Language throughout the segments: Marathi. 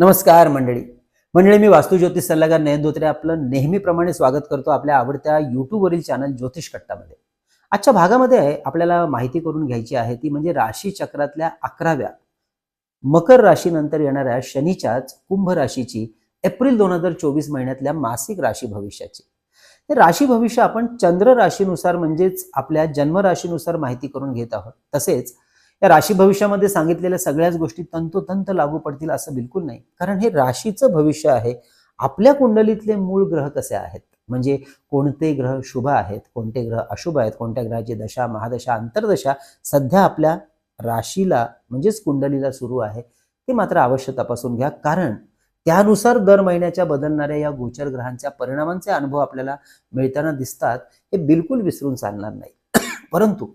नमस्कार मंडळी. मंडळी मी वास्तू ज्योतिष सल्लागार नयन धोत्रे आपलं नेहमीप्रमाणे स्वागत करतो आपल्या आवडत्या युट्यूबवरील चॅनल ज्योतिष कट्टामध्ये. आजच्या भागामध्ये आपल्याला माहिती करून घ्यायची आहे ती म्हणजे राशी चक्रातल्या अकराव्या मकर राशीनंतर येणाऱ्या शनीच्याच कुंभ राशीची एप्रिल दोन हजार चोवीस महिन्यातल्या मासिक राशी भविष्याची. हे राशी भविष्य आपण चंद्र राशीनुसार म्हणजेच आपल्या जन्मराशीनुसार माहिती करून घेत आहोत. तसेच या राशी भविष्यामध्ये सांगितलेल्या सगळ्याच गोष्टी तंतोतंत लागू पडतील असं बिलकुल नाही. कारण हे राशीचं भविष्य आहे. आपल्या कुंडलीतले मूळ ग्रह कसे आहेत? म्हणजे कोणते ग्रह शुभ आहेत कोणते ग्रह अशुभ आहेत कोणत्या ग्रहाची दशा महादशा अंतर्दशा सध्या आपल्या राशीला म्हणजेच कुंडलीला सुरू आहे ते मात्र अवश्य तपासून घ्या. कारण त्यानुसार दर महिन्याच्या बदलणाऱ्या या गोचर ग्रहांच्या परिणामांचे अनुभव आपल्याला मिळताना दिसतात हे बिलकुल विसरून चालणार नाही. परंतु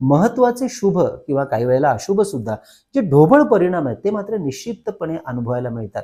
महत्त्वाचे शुभ किंवा काही वेळेला अशुभ सुद्धा जे ढोबळ परिणाम आहेत ते मात्र निश्चितपणे अनुभवायला मिळतात.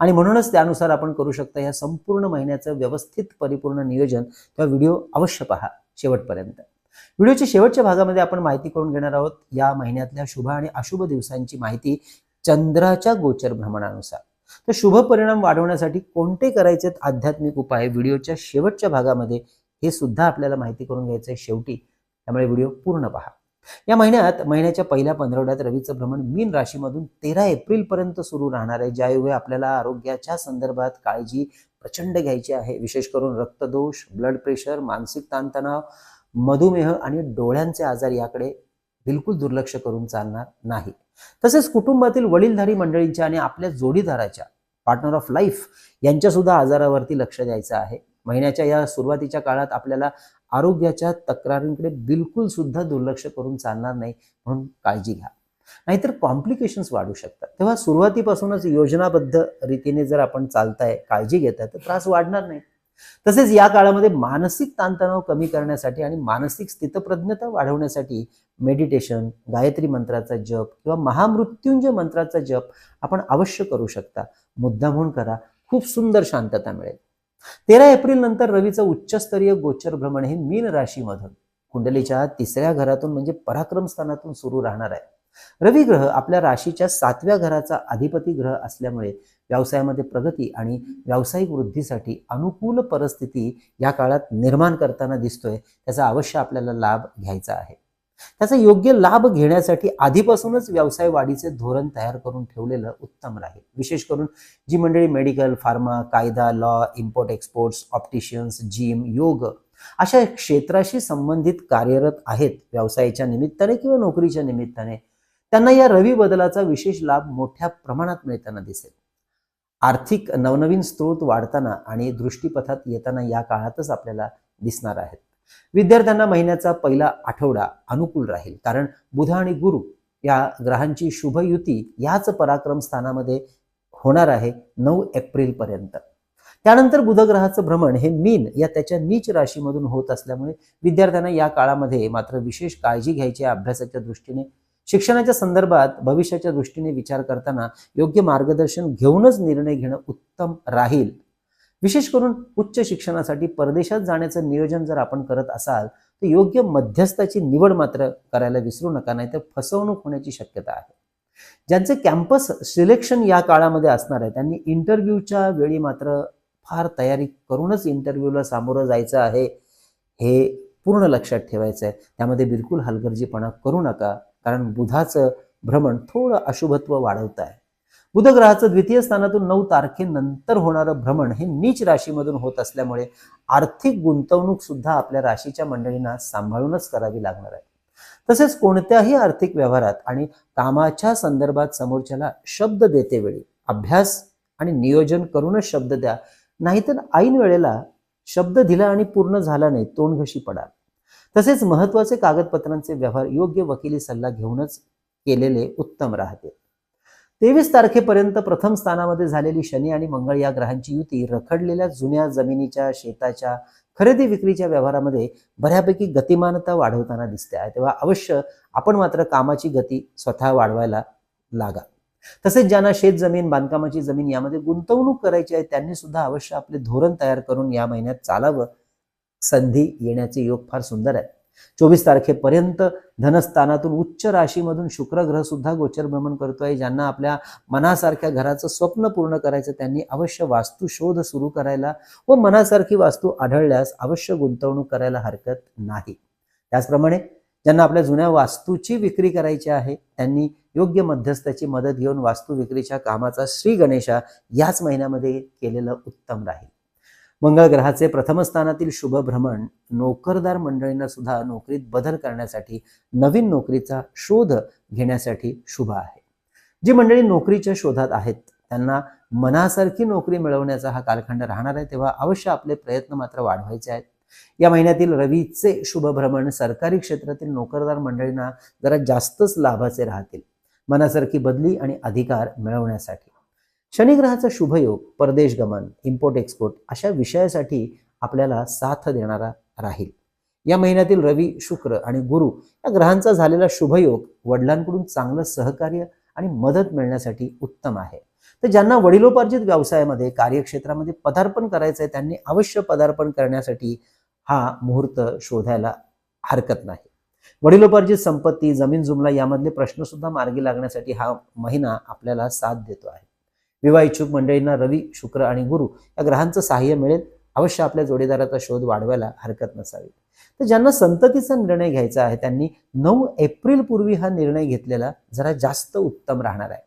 आणि म्हणूनच त्यानुसार आपण करू शकता या संपूर्ण महिन्याचं व्यवस्थित परिपूर्ण नियोजन. किंवा व्हिडिओ अवश्य पहा शेवटपर्यंत. व्हिडिओच्या शेवटच्या भागामध्ये आपण माहिती करून घेणार आहोत या महिन्यातल्या शुभ आणि अशुभ दिवसांची माहिती चंद्राच्या गोचर भ्रमणानुसार. तर शुभ परिणाम वाढवण्यासाठी कोणते करायचे आध्यात्मिक उपाय? व्हिडिओच्या शेवटच्या भागामध्ये हे सुद्धा आपल्याला माहिती करून घ्यायचं आहे शेवटी त्यामुळे व्हिडिओ पूर्ण पहा. या महिन्यात महिन्याच्या पहिल्या पंधरवड्यात रवीचं भ्रमण मीन राशीमधून तेरा एप्रिल पर्यंत सुरू राहणार आहे. ज्यायोगे आपल्याला आरोग्याच्या संदर्भात काळजी प्रचंड घ्यायची आहे. विशेष करून रक्तदोष ब्लड प्रेशर मानसिक ताणतणाव मधुमेह आणि डोळ्यांचे आजार याकडे बिलकुल दुर्लक्ष करून चालणार नाही. तसेच कुटुंबातील वडीलधारी मंडळींच्या आणि आपल्या जोडीदाराच्या पार्टनर ऑफ लाईफ यांच्या सुद्धा आजारावरती लक्ष द्यायचं आहे. महिन्याच्या या सुरुवातीच्या काळात आपल्याला आरोग्याच्या तक्रारींकडे बिलकुल सुद्धा दुर्लक्ष करून चालणार नाही म्हणून काळजी घ्या. नाहीतर कॉम्प्लिकेशन्स वाढू शकतात. तेव्हा सुरुवातीपासूनच योजनाबद्ध रीतीने जर आपण चालताय काळजी घेताय तर त्रास वाढणार नाही. तसेच या काळामध्ये मानसिक ताणतणाव कमी करण्यासाठी आणि मानसिक स्थितप्रज्ञता वाढवण्यासाठी मेडिटेशन गायत्री मंत्राचा जप किंवा महामृत्युंजय मंत्राचा जप आपण अवश्य करू शकता. मुद्दा म्हणून करा. खूप सुंदर शांतता मिळेल. तेरा एप्रिल नंतर रवीचं उच्चस्तरीय गोचर भ्रमण हे मीन राशीमधून. कुंडलीच्या तिसऱ्या घरातून म्हणजे पराक्रम स्थानातून सुरू राहणार आहे. रवी ग्रह आपल्या राशीच्या सातव्या घराचा अधिपती ग्रह असल्यामुळे व्यवसायामध्ये प्रगती आणि व्यावसायिक वृद्धीसाठी अनुकूल परिस्थिती या काळात निर्माण करताना दिसतोय. त्याचा अवश्य आपल्याला लाभ घ्यायचा आहे. त्याचा योग्य लाभ घेण्यासाठी आधीपासूनच व्यवसाय वाढीचे धोरण तयार करून ठेवलेलं उत्तम राहील. विशेष करून जी मंडळी मेडिकल फार्मा कायदा law import exports opticians gym योग अशा क्षेत्राशी संबंधित कार्यरत आहेत. व्यवसायाच्या निमित्ताने किंवा नोकरीच्या निमित्ताने त्यांना या रवी बदलाचा विशेष लाभ मोठ्या प्रमाणात मिळताना दिसेल. आर्थिक नवनवीन स्रोत वाढताना आणि दृष्टीपथात येताना या काळातच आपल्याला दिसणार आहेत. विद्यार्थ्यांना महिन्याचा पहिला आठवडा अनुकूल राहील. कारण बुध आणि गुरु या ग्रहांची शुभ युती याच पराक्रम स्थानामध्ये होणार आहे नऊ एप्रिल पर्यंत. त्यानंतर बुधग्रहाचं भ्रमण हे मीन या त्याच्या नीच राशीमधून होत असल्यामुळे विद्यार्थ्यांना या काळामध्ये मात्र विशेष काळजी घ्यायची आहे अभ्यासाच्या दृष्टीने. शिक्षणाच्या संदर्भात भविष्याच्या दृष्टीने विचार करताना योग्य मार्गदर्शन घेऊनच निर्णय घेणं उत्तम राहील. विशेष करून उच्च शिक्षणासाठी परदेशात जाण्याचं नियोजन जर आपण करत असाल तर योग्य मध्यस्थाची निवड मात्र करायला विसरू नका नाहीतर फसवणूक होण्याची शक्यता आहे. ज्यांचे कॅम्पस सिलेक्शन या काळामध्ये असणार आहे त्यांनी इंटरव्ह्यूच्या वेळी मात्र फार तयारी करूनच इंटरव्ह्यूला सामोरं जायचं आहे हे पूर्ण लक्षात ठेवायचं आहे. त्यामध्ये बिलकुल हलगर्जीपणा करू नका कारण बुधाचं भ्रमण थोडं अशुभत्व वाढवत आहे. बुधग्रहाचं द्वितीय स्थानातून नऊ तारखेनंतर होणारं भ्रमण हे नीच राशीमधून होत असल्यामुळे आर्थिक गुंतवणूक सुद्धा आपल्या राशीच्या मंडळींना सांभाळूनच करावी लागणार आहे. तसेच कोणत्याही आर्थिक व्यवहारात आणि कामाच्या संदर्भात समोरच्याला शब्द देते वेळी अभ्यास आणि नियोजन करूनच शब्द द्या नाहीतर ऐन वेळेला शब्द दिला आणि पूर्ण झाला नाही तोंडघशी पडाल तसेच महत्त्वाचे कागदपत्रांचे व्यवहार योग्य वकिली सल्ला घेऊनच केलेले उत्तम राहते. तेवीस तारखेपर्यंत प्रथम स्थानामध्ये झालेली शनी आणि मंगळ या ग्रहांची युती रखडलेल्या जुन्या जमिनीच्या शेताच्या खरेदी विक्रीच्या व्यवहारामध्ये बऱ्यापैकी गतिमानता वाढवताना दिसते आहे. तेव्हा अवश्य आपण मात्र कामाची गती स्वतः वाढवायला लागा. तसेच ज्यांना शेत जमीन बांधकामाची जमीन यामध्ये गुंतवणूक करायची आहे त्यांनी सुद्धा अवश्य आपले धोरण तयार करून या महिन्यात चालावं. संधी येण्याचे योग फार सुंदर आहे चोवीस तारखेपर्यंत धनस्थानातून उच्च राशीमधून शुक्र ग्रह सुद्धा गोचर भ्रमण करतोय ज्यांना आपल्या मनासारख्या घराचं स्वप्न पूर्ण करायचं त्यांनी अवश्य वास्तू शोध सुरू करायला व मनासारखी वास्तू आढळल्यास अवश्य गुंतवणूक करायला हरकत नाही. त्याचप्रमाणे ज्यांना आपल्या जुन्या वास्तूची विक्री करायची आहे त्यांनी योग्य मध्यस्थाची मदत घेऊन वास्तू विक्रीच्या कामाचा श्री गणेशा याच महिन्यामध्ये केलेलं उत्तम राहील. मंगळ ग्रहाचे प्रथम स्थानातील शुभ भ्रमण नोकरदार मंडळींना सुद्धा नोकरीत बदल करण्यासाठी नवीन नोकरीचा शोध घेण्यासाठी शुभ आहे. जी मंडळी नोकरीच्या शोधात आहेत त्यांना मनासारखी नोकरी मिळवण्याचा हा कालखंड राहणार आहे तेव्हा अवश्य आपले प्रयत्न मात्र वाढवायचे आहेत. या महिन्यातील रवीचे शुभ भ्रमण सरकारी क्षेत्रातील नोकरदार मंडळींना जरा जास्तच लाभाचे राहतील. मनासारखी बदली आणि अधिकार मिळवण्यासाठी. शनिग्रहाचा शुभयोग परदेश गमन इम्पोर्ट एक्सपोर्ट अशा विषयासाठी आपल्याला साथ देणारा राहील. या महिन्यातील रवी शुक्र आणि गुरु या ग्रहांचा झालेला शुभयोग वडिलांकडून चांगलं सहकार्य आणि मदत मिळण्यासाठी उत्तम आहे. तर ज्यांना वडिलोपार्जित व्यवसायामध्ये कार्यक्षेत्रामध्ये पदार्पण करायचं आहे त्यांनी अवश्य पदार्पण करण्यासाठी हा मुहूर्त शोधायला हरकत नाही. वडिलोपार्जित संपत्ती जमीन जुमला यामधले प्रश्न सुद्धा मार्गी लागण्यासाठी हा महिना आपल्याला साथ देतो आहे. विवाह इच्छुक मंडळींना रवी शुक्र आणि गुरु या ग्रहांचं सहाय्य मिळेल. अवश्य आपल्या जोडीदाराचा शोध वाढवायला हरकत नसावी. तर ज्यांना संततीचा निर्णय घ्यायचा आहे त्यांनी नऊ एप्रिल पूर्वी हा निर्णय घेतलेला जरा जास्त उत्तम राहणार आहे.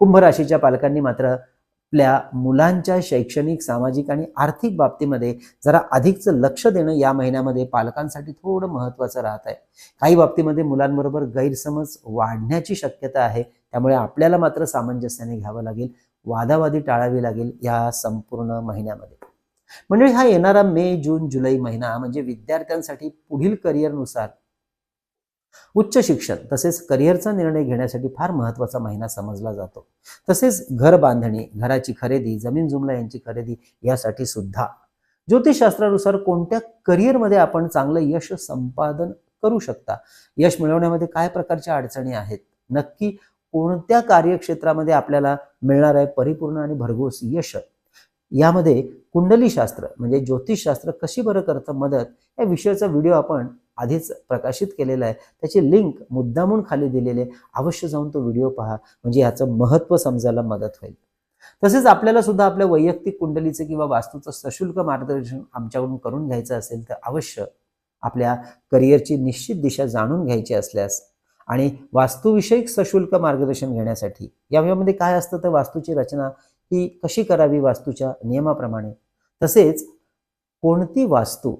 कुंभ राशीच्या पालकांनी मात्र आपल्या मुलांच्या शैक्षणिक सामाजिक आणि आर्थिक बाबतीमध्ये जरा अधिकचं लक्ष देणं या महिन्यामध्ये पालकांसाठी थोडं महत्त्वाचं राहत आहे. काही बाबतीमध्ये मुलांबरोबर गैरसमज वाढण्याची शक्यता आहे त्यामुळे आपल्याला मात्र सामंजस्याने घ्यावं लागेल. वादावादी टाळावी लागेल या संपूर्ण महिन्यामध्ये. म्हणजे हा येणारा मे जून जुलै महिना म्हणजे विद्यार्थ्यांसाठी पुढील करिअरनुसार उच्च शिक्षण तसेच करिअरचा निर्णय घेण्यासाठी फार महत्त्वाचा महिना समजला जातो. तसेच घर बांधणी घराची खरेदी जमीन जुमला यांची खरेदी यासाठी सुद्धा ज्योतिषशास्त्रानुसार कोणत्या करिअरमध्ये आपण चांगलं यश संपादन करू शकता? यश मिळवण्यामध्ये काय प्रकारच्या अडचणी आहेत? नक्की कोणत्या कार्यक्षेत्रामध्ये आपल्याला मिळणार आहे परिपूर्ण आणि भरघोस यश? यामध्ये कुंडलीशास्त्र म्हणजे ज्योतिषशास्त्र कशी बरं करतं मदत या विषयाचा व्हिडिओ आपण आधीच प्रकाशित केलेला आहे. त्याची लिंक मुद्दामून खाली दिलेले अवश्य जाऊन तो व्हिडिओ पहा. म्हणजे याचं महत्त्व समजायला मदत होईल. तसेच आपल्याला सुद्धा आपल्या वैयक्तिक कुंडलीचं किंवा वास्तूचं सशुल्क मार्गदर्शन आमच्याकडून करून घ्यायचं असेल तर अवश्य आपल्या करिअरची निश्चित दिशा जाणून घ्यायची असल्यास आणि वास्तुविषयक सशुल्क मार्गदर्शन घेण्यासाठी या यामध्ये काय असतं? तर वास्तूची रचना ही कशी करावी? वास्तूच्या नियमाप्रमाणे. तसेच कोणती वास्तू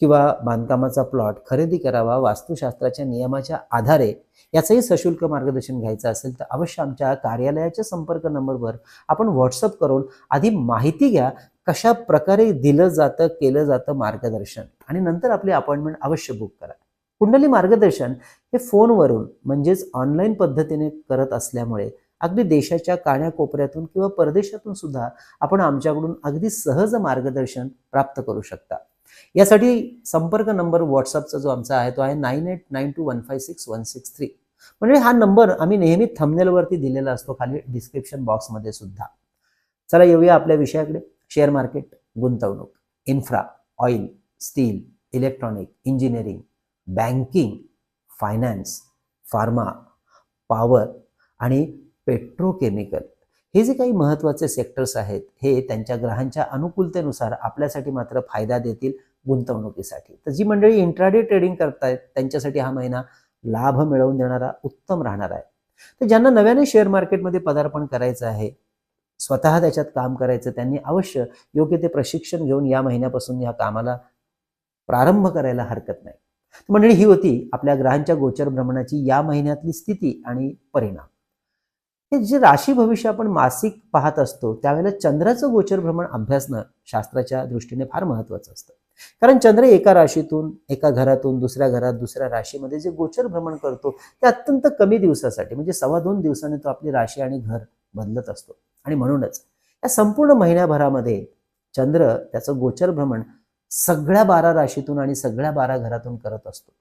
किंवा बांधकामाचा प्लॉट खरेदी करावा? वास्तुशास्त्राच्या नियमाच्या आधारे याचंही सशुल्क मार्गदर्शन घ्यायचं असेल तर अवश्य आमच्या कार्यालयाच्या संपर्क नंबरवर आपण व्हॉट्सअप करून आधी माहिती घ्या कशा प्रकारे दिलं जातं केलं जातं मार्गदर्शन. आणि नंतर आपली अपॉइंटमेंट अवश्य बुक करा. कुंडली मार्गदर्शन हे फोनवरून म्हणजेच ऑनलाईन पद्धतीने करत असल्यामुळे अगदी देशाच्या काण्याकोपऱ्यातून किंवा परदेशातून सुद्धा आपण आमच्याकडून अगदी सहज मार्गदर्शन प्राप्त करू शकता. यासाठी संपर्क नंबर व्हॉट्सअपचा जो आमचा आहे तो आहे nine eight nine two one five six one six three. म्हणजे हा नंबर आम्ही नेहमी थंबनेलवरती दिलेला असतो खाली डिस्क्रिप्शन बॉक्समध्ये सुद्धा. चला येऊया आपल्या विषयाकडे. शेअर मार्केट गुंतवणूक infra oil steel electronic engineering banking finance pharma power आणि पेट्रोकेमिकल. हे जे काही महत्त्वाचे सेक्टर्स आहेत हे त्यांच्या ग्रहांच्या अनुकूलतेनुसार आपल्यासाठी मात्र फायदा देतील गुंतवणुकीसाठी. तर जी मंडळी इंट्राडे ट्रेडिंग करतायत त्यांच्यासाठी हा महिना लाभ मिळवून देणारा उत्तम राहणार आहे. तर ज्यांना नव्याने शेअर मार्केटमध्ये पदार्पण करायचं आहे स्वतः त्याच्यात काम करायचं त्यांनी अवश्य योग्य ते प्रशिक्षण घेऊन या महिन्यापासून या कामाला प्रारंभ करायला हरकत नाही. मंडळी ही होती आपल्या ग्रहांच्या गोचर भ्रमणाची या महिन्यातली स्थिती आणि परिणाम. हे जे राशी भविष्य आपण मासिक पाहत असतो त्यावेळेला चंद्राचं गोचर भ्रमण अभ्यासणं शास्त्राच्या दृष्टीने फार महत्वाचं असतं. कारण चंद्र एका राशीतून एका घरातून दुसऱ्या घरात दुसऱ्या राशीमध्ये जे गोचर भ्रमण करतो ते अत्यंत कमी दिवसासाठी म्हणजे सव्वा दोन दिवसाने तो आपली राशी आणि घर बदलत असतो. आणि म्हणूनच या संपूर्ण महिन्याभरामध्ये चंद्र त्याचं गोचर भ्रमण सगळ्या बारा राशीतून आणि सगळ्या बारा घरातून करत असतो.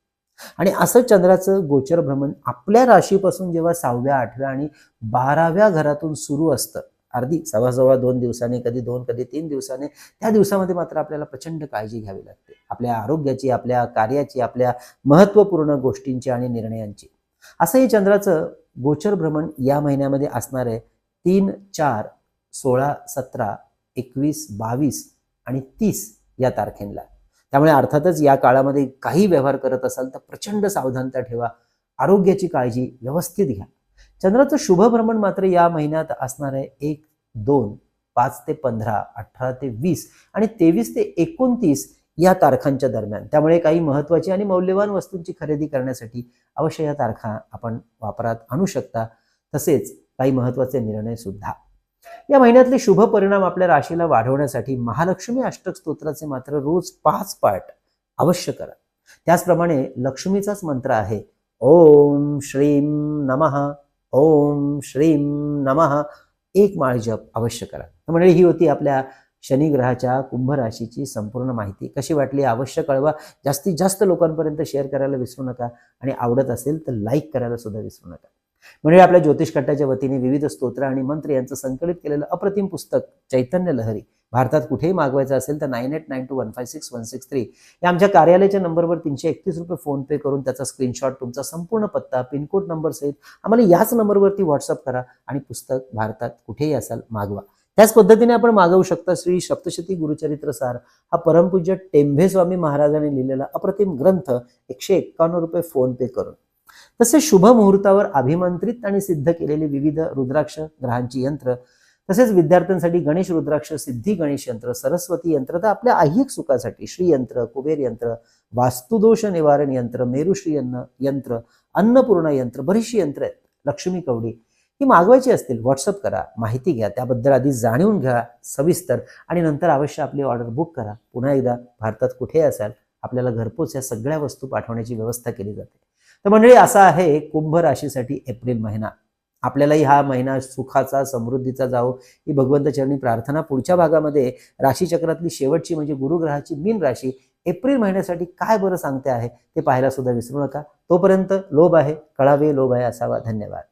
आणि असं चंद्राचं गोचर भ्रमण आपल्या राशीपासून जेव्हा सहाव्या आठव्या आणि बाराव्या घरातून सुरू असतं अर्धी सव्वा सव्वा दोन दिवसाने कधी दोन कधी तीन दिवसांनी त्या दिवसामध्ये मात्र आपल्याला प्रचंड काळजी घ्यावी लागते. आपल्या आरोग्याची आपल्या कार्याची आपल्या महत्त्वपूर्ण गोष्टींची आणि निर्णयांची. असं हे चंद्राचं गोचर भ्रमण या महिन्यामध्ये असणार आहे. तीन चार सोळा सतरा एकवीस बावीस आणि तीस या तारखेला त्यामुळे अर्थातच या काळामध्ये काही व्यवहार करत असाल तर प्रचंड सावधानता ठेवा. आरोग्याची काळजी व्यवस्थित घ्या. चंद्राचं शुभ भ्रमण मात्र या महिन्यात असणार आहे एक दोन पाच ते पंधरा अठरा ते वीस आणि तेवीस ते एकोणतीस या तारखांच्या दरम्यान. त्यामुळे काही महत्त्वाची आणि मौल्यवान वस्तूंची खरेदी करण्यासाठी अवश्य या तारखा आपण वापरात आणू शकता. तसेच काही महत्त्वाचे निर्णय सुद्धा या महिन्यातले शुभ परिणाम आपल्या राशीला वाढवण्यासाठी महालक्ष्मी अष्टक स्तोत्राचे मात्र रोज पाच पाठ अवश्य करा. त्याचप्रमाणे लक्ष्मीचाच मंत्र आहे ओम श्रीम नमः ओम श्रीम नमः एक माळ जप अवश्य करा. म्हणजे मंडळी ही होती आपल्या शनी ग्रहाच्या कुंभ राशीची संपूर्ण माहिती. कशी वाटली अवश्य कळवा. जास्तीत जास्त लोकांपर्यंत शेअर करायला विसरू नका आणि आवडत असेल तर लाईक करायला सुद्धा विसरू नका. म्हणजे आपल्या ज्योतिष कट्ट्याच्या वतीने विविध स्तोत्र आणि मंत्र यांचं संकलित केलेलं अप्रतिम पुस्तक चैतन्य लहरी भारतात कुठेही मागवायचं असेल तर nine eight nine two one five six one six three या आमच्या कार्यालयाच्या नंबरवर तीनशे एकतीस रुपये फोन पे करून त्याचा स्क्रीनशॉट तुमचा संपूर्ण पत्ता पिनकोड नंबर सहित आम्हाला याच नंबरवरती व्हॉट्सअप करा आणि पुस्तक भारतात कुठेही असाल मागवा. त्याच पद्धतीने आपण मागवू शकता श्री सप्तशती गुरुचरित्र सार. हा परमपूज्य टेंभे स्वामी महाराजांनी लिहिलेला अप्रतिम ग्रंथ एकशे एक्कावन्न रुपये फोन पे करून. तसेच शुभ मुहूर्तावर अभिमंत्रित आणि सिद्ध केलेली विविध रुद्राक्ष ग्रहांची यंत्र तसेच विद्यार्थ्यांसाठी गणेश रुद्राक्ष सिद्धी गणेश यंत्र सरस्वती यंत्र तर आपल्या ऐहिक सुखासाठी श्रीयंत्र कुबेर यंत्र वास्तुदोष निवारण यंत्र मेरुश्री यन्न यंत्र अन्नपूर्णा यंत्र बरीचशी यंत्र आहेत. लक्ष्मी कवडी ही मागवायची असतील व्हॉट्सअप करा माहिती घ्या त्याबद्दल आधी जाणून घ्या सविस्तर आणि नंतर अवश्य आपली ऑर्डर बुक करा. पुन्हा एकदा भारतात कुठे असाल आपल्याला घरपोच या सगळ्या वस्तू पाठवण्याची व्यवस्था केली जाते. तर मंडळी असा आहे कुंभ राशीसाठी एप्रिल महिना. आपल्यालाही हा महिना सुखाचा समृद्धीचा जावो ही भगवंत चरणी प्रार्थना. पुढच्या भागामध्ये राशीचक्रातली शेवटची म्हणजे गुरुग्रहाची मीन राशी एप्रिल महिन्यासाठी काय बरं सांगते आहे ते पाहायला सुद्धा विसरू नका. तोपर्यंत लोभ आहे कळावे लोभ आहे असावा. धन्यवाद.